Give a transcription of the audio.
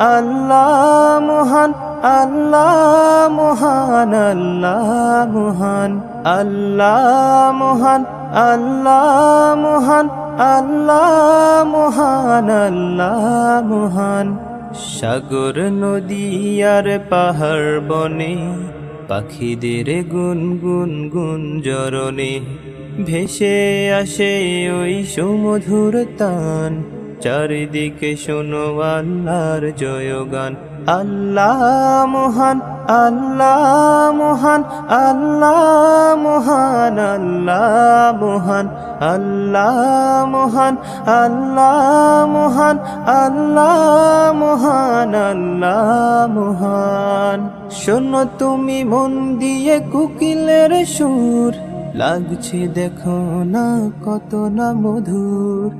আল্লাহ মহান আল্লাহ মহান আল্লাহ মহান আল্লাহ মহান আল্লাহ মহান আল্লাহ মহান আল্লাহ মহান। সাগর নদী আর পাহাড় বনে, পাখিদের গুন গুন গুন জরনে ভেসে আসে ওই সুমধুর তান। চারিদিকে শোনো আল্লাহর জয়গান। আল্লাহ মহান আল্লাহ মহান আল্লাহ মহান আল্লাহ মহান আল্লাহ মহান আল্লাহ মহান আল্লাহ মহান আল্লাহ মহান। শোনো তুমি মন দিয়ে কুকিলের সুর। লাগছে দেখো না কত না মধুর।